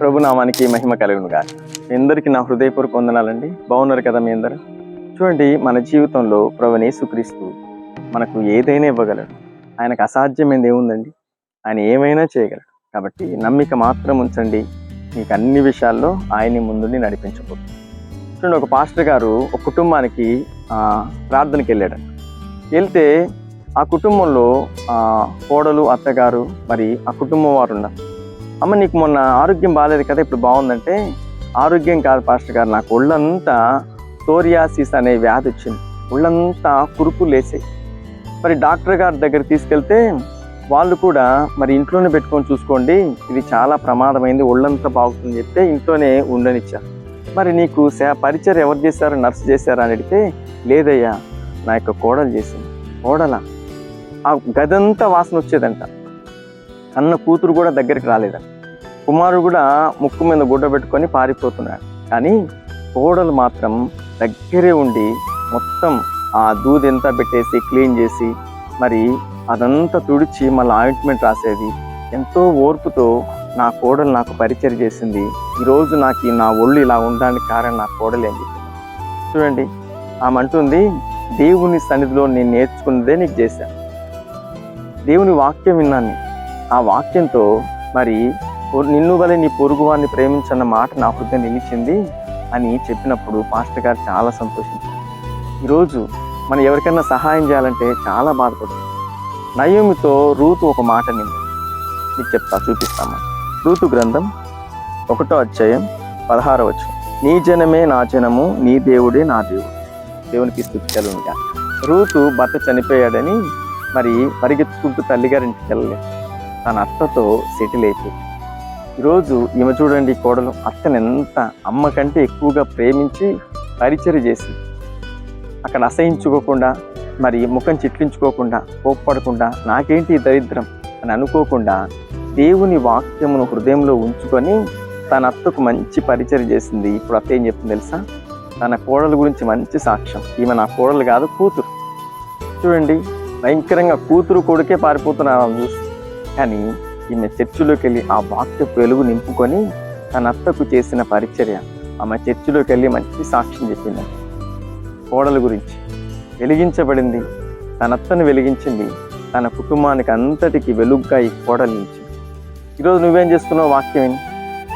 ప్రభునామానికి మహిమ కలుగును గాక మీ అందరికీ నా హృదయపూర్వక వందనాలండి. బాగున్నారు కదా మీ అందరూ? చూడండి మన జీవితంలో ప్రభు యేసుక్రీస్తు మనకు ఏదైనా ఇవ్వగలడు. ఆయనకు అసాధ్యమైనది ఏముందండి? ఆయన ఏమైనా చేయగలడు. కాబట్టి నమ్మిక మాత్రం ఉంచండి. మీకు అన్ని విషయాల్లో ఆయన్ని ముందుండి నడిపించబోతుంది చూడండి ఒక పాస్టర్ గారు ఒక కుటుంబానికి ప్రార్థనకి వెళ్ళాడంట వెళ్తే ఆ కుటుంబంలో కోడలు అత్తగారు మరి ఆ కుటుంబం వారు ఉన్నారు. అమ్మ నీకు మొన్న ఆరోగ్యం బాగాలేదు కదా ఇప్పుడు బాగుందంటే? ఆరోగ్యం కాదు పాస్టర్ గారు నాకు ఒళ్ళంతా సోరియాసిస్ అనే వ్యాధి వచ్చింది. ఒళ్ళంతా కురుపు లేసాయి మరి డాక్టర్ గారి దగ్గర తీసుకెళ్తే వాళ్ళు కూడా మరి ఇంట్లోనే పెట్టుకొని చూసుకోండి ఇది చాలా ప్రమాదమైంది ఒళ్ళంతా బాగుతుంది చెప్తే ఇంట్లోనే ఉండనిచ్చారు. మరి నీకు సే పరిచయం ఎవరు చేశారు నర్సు చేశారా అని అడిగితే లేదయ్యా నా యొక్క కోడలు చేసింది. కోడల? ఆ గదంతా వాసన వచ్చేదంట. కన్న కూతురు కూడా దగ్గరికి రాలేదు? కుమారుడు కూడా ముక్కు మీద గుడ్డ పెట్టుకొని పారిపోతున్నాడు. కానీ కోడలు మాత్రం దగ్గరే ఉండి మొత్తం ఆ దూదెంతా పెట్టేసి క్లీన్ చేసి మరి అదంతా తుడిచి మళ్ళీ ఆయింట్మెంట్ రాసేది. ఎంతో ఓర్పుతో నా కోడలు నాకు పరిచయం చేసింది. ఈరోజు నాకు నా ఒళ్ళు ఇలా ఉండడానికి కారణం నా కోడలే అని చెప్పింది చూడండి ఆమె అంటుంది దేవుని సన్నిధిలో నేను నేర్చుకున్నదే నీకు చేశాను. దేవుని వాక్యం విన్నాను నేను. ఆ వాక్యంతో మరి నిన్ను వలె నీ పొరుగు వారిని ప్రేమించన్న మాట నా హృదయం నిలిచింది అని చెప్పినప్పుడు పాస్టర్ గారు చాలా సంతోషించారు. ఈరోజు మనం ఎవరికైనా సహాయం చేయాలంటే చాలా బాధపడుతుంది నయోమితో రూతు ఒక మాట నింది. మీకు చెప్తా చూపిస్తామా? రూతు గ్రంథం ఒకటో అధ్యాయం పదహారో వచ్చు నీ జనమే నా జనము నీ దేవుడే నా దేవుడు. దేవునికి స్థుతి రూతు భర్త చనిపోయాడని మరి పరిగెత్తుకుంటూ తల్లిగారింటికి వెళ్ళలేదు. తన అత్తతో సెటిల్ అయిపోయింది. ఈరోజు ఈమె చూడండి కోడలు అత్తని ఎంత అమ్మ కంటే ఎక్కువగా ప్రేమించి పరిచయం చేసింది. అక్కడ అసహించుకోకుండా మరి ముఖం చిట్లించుకోకుండా కోప్పడకుండా నాకేంటి ఈ దరిద్రం అని అనుకోకుండా దేవుని వాక్యమును హృదయంలో ఉంచుకొని తన అత్తకు మంచి పరిచయం చేసింది. ఇప్పుడు అత్త ఏం చెప్తుంది తెలుసా? తన కోడల గురించి మంచి సాక్ష్యం. ఈమె నా కోడలు కాదు కూతురు. చూడండి భయంకరంగా కూతురు కొడుకే పారిపోతున్నారు చూసి కానీ ఈమె చర్చిలోకి వెళ్ళి ఆ వాక్యపు వెలుగు నింపుకొని తన అత్తకు చేసిన పరిచర్య. ఆమె చర్చిలోకి వెళ్ళి మంచి సాక్ష్యం చెప్పింది. కోడల గురించి. వెలిగించబడింది. తన అత్తను వెలిగించింది. తన కుటుంబానికి అంతటికి వెలుగ్గా ఈ కోడలు నిలిచింది. ఈరోజు నువ్వేం చేస్తున్నావు వాక్యమిని?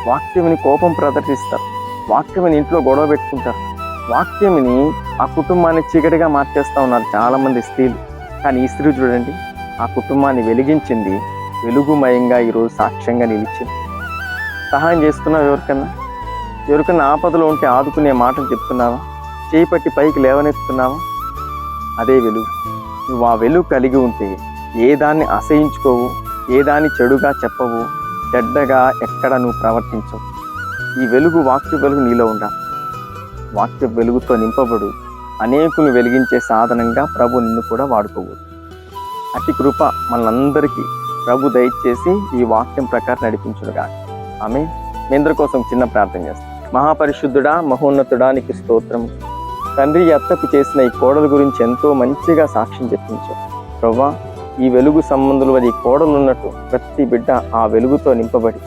వాక్యమిని కోపం ప్రదర్శిస్తారు. వాక్యమిని ఇంట్లో గొడవ పెట్టుకుంటారు. వాక్యమిని ఆ కుటుంబాన్ని చీకటిగా మార్చేస్తా ఉన్నారు చాలామంది స్త్రీలు. కానీ ఈ స్త్రీ చూడండి ఆ కుటుంబాన్ని వెలిగించింది వెలుగుమయంగా ఈరోజు సాక్ష్యంగా నిలిచింది సహాయం చేస్తున్నావు ఎవరికన్నా? ఎవరికన్నా ఆపదలో ఉంటే ఆదుకునే మాటలు చెప్తున్నావా? చేయి పట్టి పైకి లేవనెత్తున్నావా అదే వెలుగు. నువ్వు ఆ వెలుగు కలిగి ఉంటే ఏ దాన్ని అసహించుకోవు ఏ దాన్ని చెడుగా చెప్పవు చెడ్డగా ఎక్కడ నువ్వు ప్రవర్తించవు. ఈ వెలుగు వాక్య వెలుగు నీలో ఉండాలి వాక్య వెలుగుతో నింపబడు. అనేకులు వెలిగించే సాధనంగా ప్రభు నిన్ను కూడా వాడుకోవచ్చు. అతి కృప మనందరికీ ప్రభు దయచేసి ఈ వాక్యం ప్రకారం నడిపించుడుగా. ఆమె మీ అందరి కోసం చిన్న ప్రార్థన చేస్తాం. మహాపరిశుద్ధుడా మహోన్నతుడా నీకు స్తోత్రం తండ్రి అత్తకు చేసిన ఈ కోడల గురించి ఎంతో మంచిగా సాక్ష్యం చెప్పించావు ప్రవ్వా ఈ వెలుగు సంబంధులు వారి కోడలు ఉన్నట్టు ప్రతి బిడ్డ ఆ వెలుగుతో నింపబడి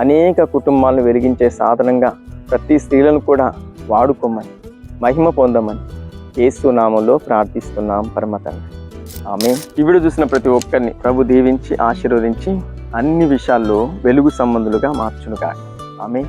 అనేక కుటుంబాలను వెలిగించే సాధనంగా ప్రతి స్త్రీలను కూడా వాడుకోమని మహిమ పొందమని యేసు నామంలో ప్రార్థిస్తున్నాం పరమ ఆమె ఇవిడు చూసిన ప్రతి ఒక్కరిని ప్రభు దీవించి ఆశీర్వదించి అన్ని విషయాల్లో వెలుగు సంబంధులుగా మార్చునుగా ఆమె